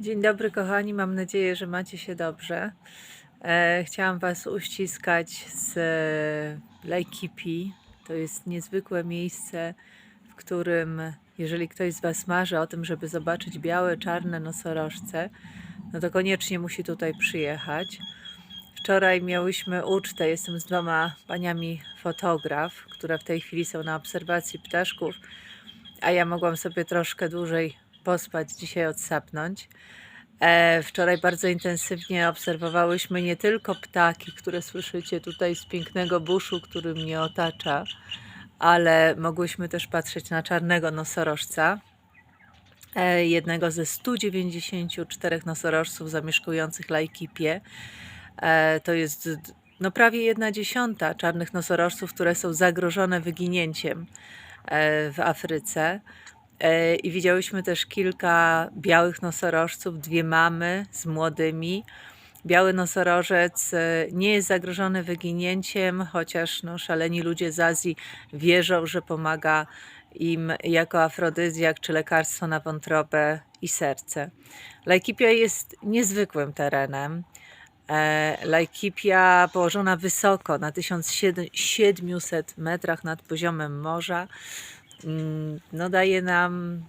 Dzień dobry, kochani. Mam nadzieję, że macie się dobrze. E, chciałam Was uściskać z e, Laikipi. To jest niezwykłe miejsce, w którym, jeżeli ktoś z Was marzy o tym, żeby zobaczyć białe, czarne nosorożce, no to koniecznie musi tutaj przyjechać. Wczoraj miałyśmy ucztę. Jestem z dwoma paniami fotograf, które w tej chwili są na obserwacji ptaszków, a ja mogłam sobie troszkę dłużej pospać, dzisiaj odsapnąć. E, wczoraj bardzo intensywnie obserwowałyśmy nie tylko ptaki, które słyszycie tutaj z pięknego buszu, który mnie otacza, ale mogłyśmy też patrzeć na czarnego nosorożca, e, jednego ze 194 nosorożców zamieszkujących Laikipie. E, to jest no, prawie jedna dziesiąta czarnych nosorożców, które są zagrożone wyginięciem e, w Afryce. E, I widziałyśmy też kilka białych nosorożców, dwie mamy z młodymi. Biały nosorożec e, nie jest zagrożony wyginięciem, chociaż no, szaleni ludzie z Azji wierzą, że pomaga im jako afrodyzjak czy lekarstwo na wątrobę i serce. Laikipia jest niezwykłym terenem. E, Laikipia położona wysoko, na 1700 metrach nad poziomem morza, no daje nam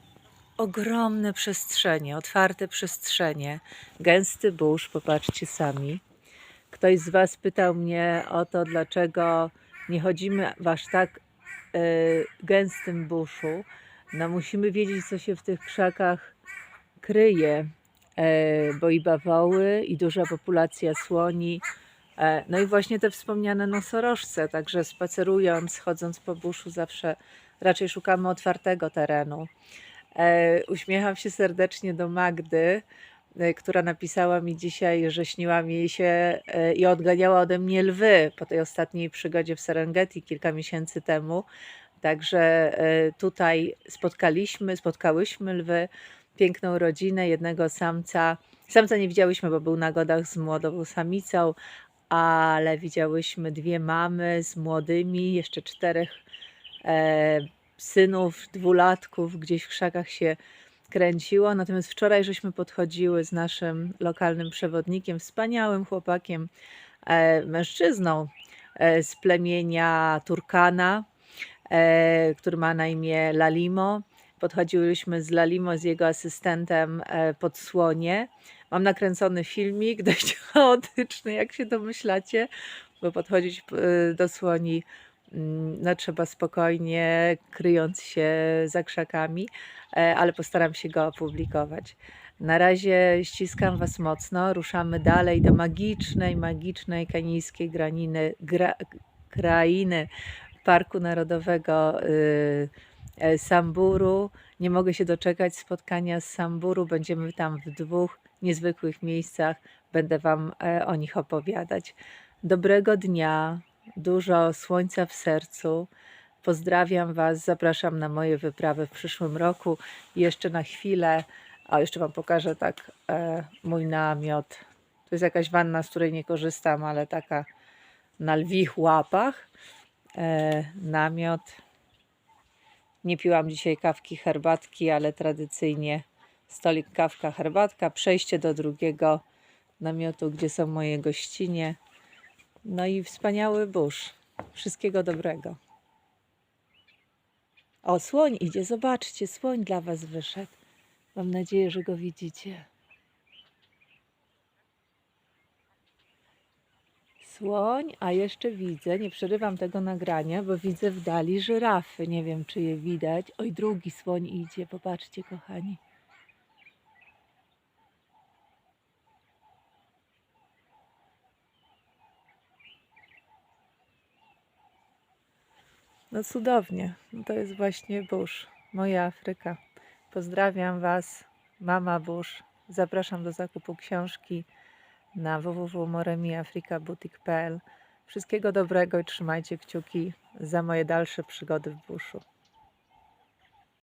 ogromne przestrzenie, otwarte przestrzenie, gęsty burz, popatrzcie sami. Ktoś z Was pytał mnie o to, dlaczego nie chodzimy w aż tak e, gęstym buszu. No musimy wiedzieć, co się w tych krzakach kryje, e, bo i bawoły, i duża populacja słoni, no i właśnie te wspomniane nosorożce, także spacerując, chodząc po buszu zawsze raczej szukamy otwartego terenu. E, uśmiecham się serdecznie do Magdy, e, która napisała mi dzisiaj, że śniła mi się e, i odganiała ode mnie lwy po tej ostatniej przygodzie w Serengeti kilka miesięcy temu. Także e, tutaj spotkaliśmy, spotkałyśmy lwy, piękną rodzinę, jednego samca. Samca nie widziałyśmy, bo był na godach z młodą samicą, ale widziałyśmy dwie mamy z młodymi, jeszcze czterech e, synów, dwulatków, gdzieś w krzakach się kręciło. Natomiast wczoraj żeśmy podchodziły z naszym lokalnym przewodnikiem, wspaniałym chłopakiem, e, mężczyzną e, z plemienia Turkana, e, który ma na imię Lalimo. Podchodziłyśmy z Lalimo, z jego asystentem e, pod słonie. Mam nakręcony filmik, dość chaotyczny, jak się domyślacie, bo podchodzić e, do słoni mm, no, trzeba spokojnie, kryjąc się za krzakami, e, ale postaram się go opublikować. Na razie ściskam Was mocno. Ruszamy dalej do magicznej, magicznej kenijskiej graniny, gra, krainy Parku Narodowego y, e, Samburu. Nie mogę się doczekać spotkania z Samburu. Będziemy tam w dwóch niezwykłych miejscach. Będę Wam e, o nich opowiadać. Dobrego dnia, dużo słońca w sercu. Pozdrawiam Was, zapraszam na moje wyprawy w przyszłym roku. Jeszcze na chwilę, a jeszcze Wam pokażę tak e, mój namiot. To jest jakaś wanna, z której nie korzystam, ale taka na lwich łapach. E, namiot. Nie piłam dzisiaj kawki, herbatki, ale tradycyjnie stolik, kawka, herbatka. Przejście do drugiego namiotu, gdzie są moje gościnie. No i wspaniały burz. Wszystkiego dobrego. O, słoń idzie, zobaczcie, słoń dla Was wyszedł. Mam nadzieję, że go widzicie. Słoń, a jeszcze widzę, nie przerywam tego nagrania, bo widzę w dali żyrafy. Nie wiem, czy je widać. Oj, drugi słoń idzie, popatrzcie, kochani. No cudownie. No To jest właśnie burz. Moja Afryka. Pozdrawiam Was, mama burz. Zapraszam do zakupu książki na www.moremiafrikaboutique.pl. Wszystkiego dobrego i trzymajcie kciuki za moje dalsze przygody w buszu.